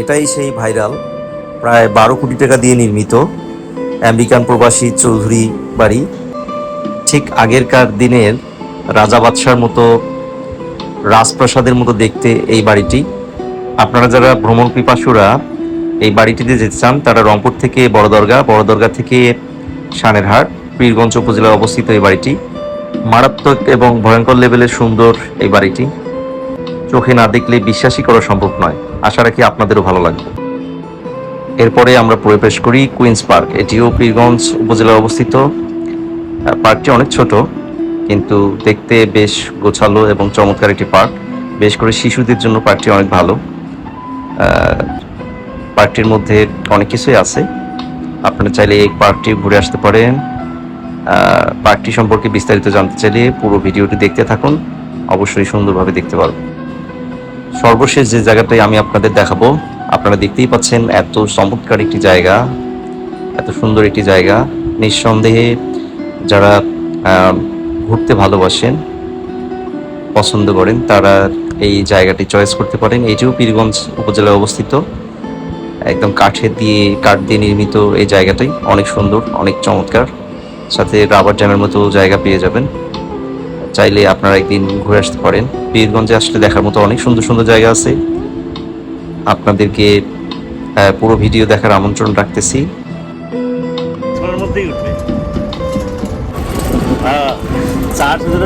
এটাই সেই ভাইরাল, প্রায় বারো কোটি টাকা দিয়ে নির্মিত আমেরিকান প্রবাসী চৌধুরী বাড়ি। ঠিক আগেরকার দিনের রাজা বাদশার মতো, রাজপ্রাসাদের মতো দেখতে এই বাড়িটি। আপনারা যারা ভ্রমণ পিপাসুরা এই বাড়িটিতে যেতে চান, তারা রংপুর থেকে বড় দরগা বড় দরগা থেকে সানেরহাট, পীরগঞ্জ উপজেলায় অবস্থিত এই বাড়িটি। মারাত্মক এবং ভয়ঙ্কর লেভেলের সুন্দর এই বাড়িটি। চোখে না দেখলে বিশ্বাসই করা সম্ভব নয়। আশা রাখি আপনাদেরও ভালো লাগবে। এরপরে আমরা প্রবেশ করি কুইন্স পার্ক। এটিও পীরগঞ্জ উপজেলায় অবস্থিত। পার্কটি অনেক ছোট, কিন্তু দেখতে বেশ গোছালো এবং চমৎকার একটি পার্ক। বেশ করে শিশুদের জন্য পার্কটি অনেক ভালো। পার্কটির মধ্যে অনেক কিছুই আছে। আপনারা চাইলে এই পার্কটি ঘুরে আসতে পারেন। পার্কটি সম্পর্কে বিস্তারিত জানতে চাইলে পুরো ভিডিওটি দেখতে থাকুন। অবশ্যই সুন্দরভাবে দেখতে পারবেন। সর্বশেষ যে জায়গাটাই আমি আপনাদের দেখাবো, আপনারা দেখতেই পাচ্ছেন এত চমৎকার একটি জায়গা, এত সুন্দর একটি জায়গা। নিঃসন্দেহে যারা ঘুরতে ভালোবাসেন, পছন্দ করেন, তারা এই জায়গাটি চয়েস করতে পারেন। এটিও পীরগঞ্জ উপজেলায় অবস্থিত, একদম কাঠের দিয়ে, কাঠ দিয়ে নির্মিত এই জায়গাটাই অনেক সুন্দর, অনেক চমৎকার। সাথে রাবার জ্যামের মতো জায়গা পেয়ে যাবেন। চাইলে আপনারা একদিন ঘুরে আসতে পারেন। পীরগঞ্জে আসলে দেখার মতো অনেক সুন্দর সুন্দর জায়গা আছে। আপনাদেরকে পুরো ভিডিও দেখার আমন্ত্রণ রাখতেছি।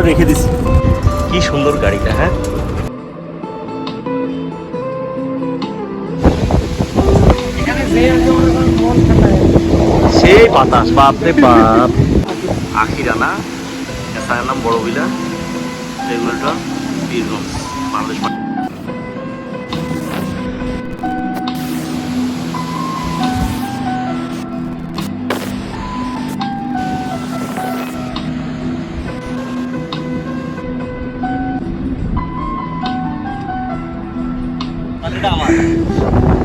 রেখে দিছি। কি সুন্দর গাড়িটা হ্যাঁ? সেই বাতাস, বাপরে বাপ। আখিরা না নাম বড় বিলা রেগুলেটর বীরগঞ্জ বাংলাদেশ আমার।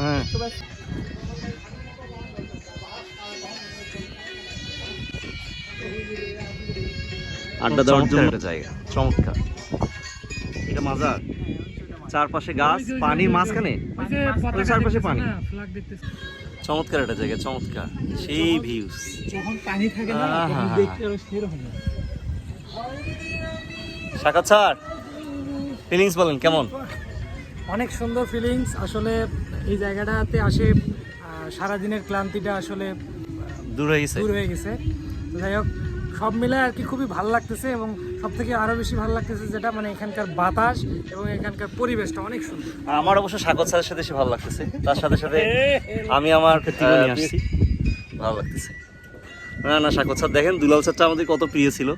হ্যাঁ। আড্ডা দেওয়ার জন্য একটা জায়গা। চমৎকার। এটা মাজার চারপাশে গাছ পানির মাঝখানে? চারপাশে পানি। চমৎকার একটা জায়গা চমৎকার। সেই ভিউস যখন পানি থাকে না দেখতে সেরকম লাগে। স্যার। ফিলিংস বলেন কেমন? অনেক সুন্দর ফিলিংস আসলে এই জায়গাটাতে আসে সারাদিনের ক্লান্তিটা আসলে দূর হয়ে গেছে। দূর হয়ে গেছে। তো যাই হোক সব মিলে আর কি খুবই ভালো লাগতেছে এবং সব থেকে আরও বেশি ভালো লাগতেছে যেটা মানে এখানকার বাতাস এবং এখানকার পরিবেশটা অনেক সুন্দর। আমার অবশ্য স্বাগত স্যারের সাথে ভালো লাগতেছে। তার সাথে সাথে আমি আমার আসছি। ভালো লাগতেছে। না না স্বাগত স্যার দেখেন দুলাল স্যারটা আমাদের কত প্রিয় ছিল।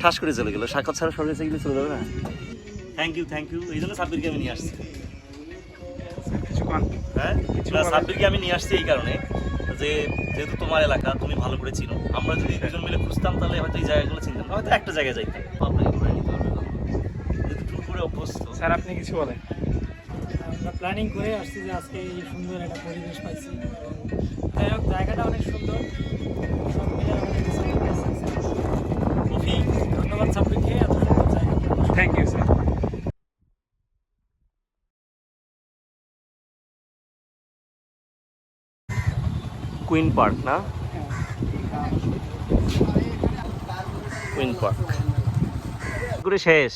ঠাস করে চলে গেল। স্বাগত স্যার সরকার গেলে চলে যাবে না? থ্যাংক ইউ থ্যাংক ইউ এই জন্য সাব্বিরকে আমি নিয়ে আসছি। হ্যাঁ? সাব্বিরকে আমি নিয়ে আসছি এই কারণে যে যেহেতু তোমার এলাকা তুমি ভালো করে চিনো। আমরা যদি দুজন মিলে খুঁজতাম তাহলে হয়তো এই জায়গাগুলো চিনতাম হয়তো একটা জায়গায় যাইতাম। আপনাকে ঘুরে নিতে পারবে যেহেতু ট্যুর করে অভ্যস্ত। স্যার আপনি কিছু বলেন। আমরা প্ল্যানিং করে আসছি যে আজকে এই সুন্দর একটা পরিবেশ পাইছি। যাই হোক জায়গাটা অনেক সুন্দর। সব মিলে অনেক ভালো লাগছে। কফি ধন্যবাদ সাব্বিরকে এত সুন্দর জায়গা thank you sir queen park না? Queen park. ঘুরে শেষ।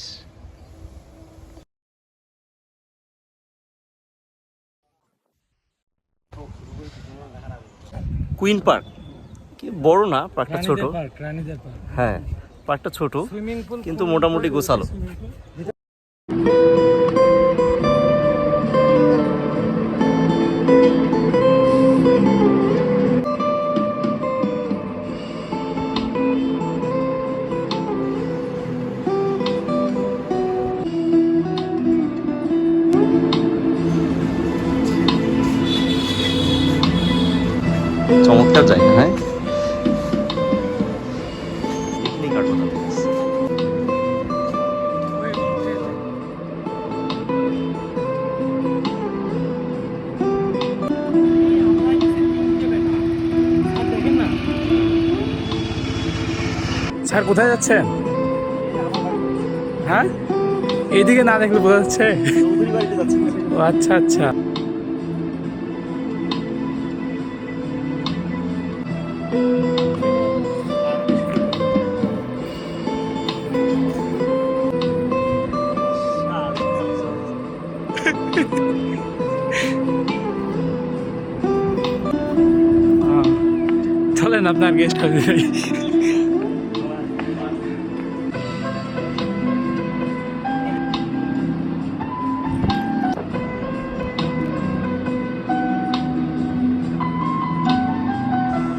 Queen park. কি বড় না? পার্কটা ছোট। হ্যাঁ পার্কটা ছোট কিন্তু মোটামুটি গোছালো। স্যার, কোথায় যাচ্ছেন? হ্যাঁ? এইদিকে না দেখলে বোঝা যাচ্ছে? ও আচ্ছা আচ্ছা। চলেন, আপনার গেস্ট হাউসে